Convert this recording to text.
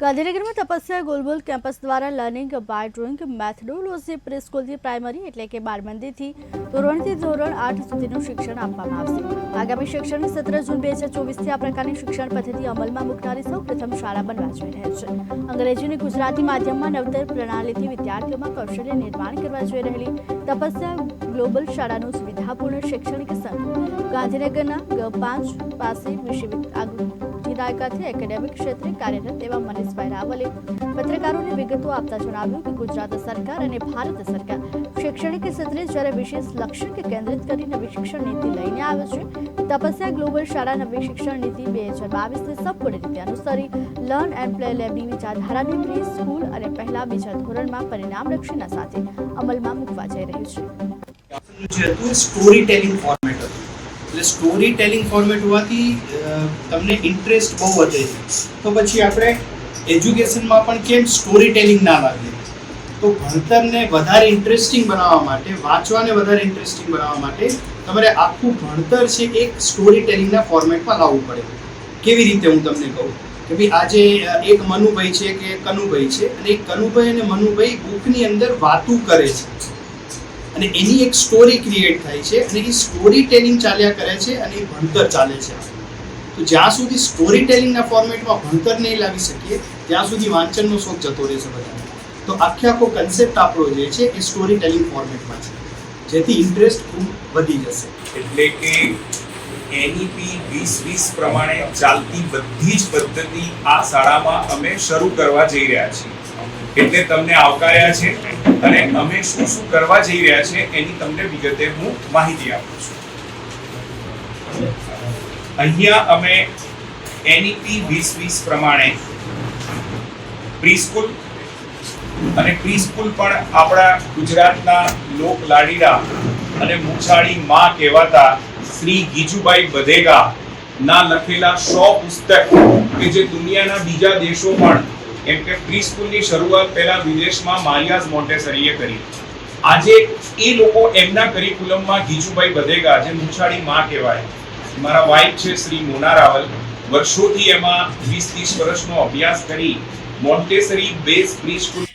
ગાંધીનગરમાં તપસ્યા ગોલબોલ કેમ્પસ દ્વારા લર્નિંગ બાય ડ્રોઈંગ મેથડોલોજી પ્રીસ્કૂલથી પ્રાઇમરી એટલે કે બાળ ધોરણથી ધોરણ આઠ સુધીનું શિક્ષણ આપવામાં આવશે. આગામી શિક્ષણ સત્ર જૂન બે હજાર ચોવીસથી આ પ્રકારની શિક્ષણ પદ્ધતિ અમલમાં મૂકનારી સૌ પ્રથમ શાળા બનવા જઈ રહી છે. અંગ્રેજી ગુજરાતી માધ્યમમાં નવતર પ્રણાલીથી વિદ્યાર્થીઓમાં કૌશલ્ય નિર્માણ કરવા જઈ રહેલી તપસ્યા ગ્લોબલ શાળાનું સુવિધાપૂર્ણ શૈક્ષણિક સંઘ ગાંધીનગરના પાંચ પાસે વિશ્વવિદ્યાલય દાયકાથી એકેડેમિક ક્ષેત્રે કાર્યરત એવા મનીષભાઈ રાવલે પત્રકારોને વિગતો આપતા જણાવ્યું કે ગુજરાત સરકાર અને ભારત સરકાર શૈક્ષણિક ક્ષેત્રે જ્યારે વિશેષ લક્ષ્ય કેન્દ્રિત કરી નવી શિક્ષણ નીતિ લઈને આવે છે, તપસ્યા ગ્લોબલ શાળા નવી શિક્ષણ નીતિ બે હજાર બાવીસને સંપૂર્ણ રીતે અનુસરી, લર્ન એન્ડ પ્લે લેબની વિચારધારાને પ્રી સ્કૂલ અને પહેલા બીજા ધોરણમાં પરિણામલક્ષીના સાથે અમલમાં મૂકવા જઈ રહ્યું છે. જે સ્ટોરી ટેલિંગ ફોર્મેટ હતું. એટલે સ્ટોરી ટેલિંગ ફોર્મેટ હોવાથી તમને ઇન્ટરેસ્ટ બહુ વધે છે. તો પછી આપણે એજ્યુકેશનમાં પણ કેમ સ્ટોરી ટેલિંગ ના લાગે? તો ભણતરને વધારે ઇન્ટરેસ્ટિંગ બનાવવા માટે, વાંચવાને વધારે ઇન્ટરેસ્ટિંગ બનાવવા માટે તમારે આખું ભણતર છે એક સ્ટોરી ટેલિંગના ફોર્મેટમાં લાવવું પડે. કેવી રીતે હું તમને કહું? કે ભાઈ આજે એક મનુભાઈ છે કે કનુભાઈ છે અને એ કનુભાઈ અને મનુભાઈ બુકની અંદર વાતું કરે છે. અને એની એક સ્ટોરી ક્રિએટ થાય છે અને એ સ્ટોરી ટેલિંગ ચાલ્યા કરે છે અને એ ભણતર ચાલે છે. તો જ્યાં સુધી સ્ટોરી ટેલિંગના ફોર્મેટમાં ભણતર નહીં લાવી શકીએ, ત્યાં સુધી વાંચનનો શોખ જતો રહેશે બધાને. તો આખે આખો કન્સેપ્ટ આપણો જે છે, એ સ્ટોરી ટેલિંગ ફોર્મેટમાં છે. જેથી ઇન્ટરેસ્ટ ખૂબ વધી જશે. એટલે કે એનઈપી વીસ વીસ પ્રમાણે ચાલતી બધી જ પદ્ધતિ આ શાળામાં અમે શરૂ કરવા જઈ રહ્યા છીએ. એટલે તમને આવકાર્યા છે અને અમે શું શું કરવા જઈ રહ્યા છે એની તમને વિગતે હું માહિતી આપું છું. અહીંયા અમે એનઈપી વીસ વીસ પ્રમાણે પ્રીસ્કૂલ અને પ્રીસ્કૂલ પણ આપણા ગુજરાતના લોક લાડીલા અને મુછાળી માં કહેવાતા શ્રી ગીજુભાઈ બધેગા ના લખેલા સો પુસ્તક કે જે દુનિયાના બીજા દેશો પણ એમ કે પ્રીસ્કૂલની શરૂઆત પહેલા વિદેશમાં મારિયાઝ મોન્ટેસરીએ કરી. આજે એ લોકો એમના કરિકુલમમાં ગીજુભાઈ બધેગા, જે મુછાળી માં કહેવાય મારા વાઇફ છે શ્રી મોના રાવલ. વર્ષોથી એમાં વીસ ત્રીસ વર્ષનો અભ્યાસ કરી મોન્ટેસરી બેઝ પ્રી સ્કૂલ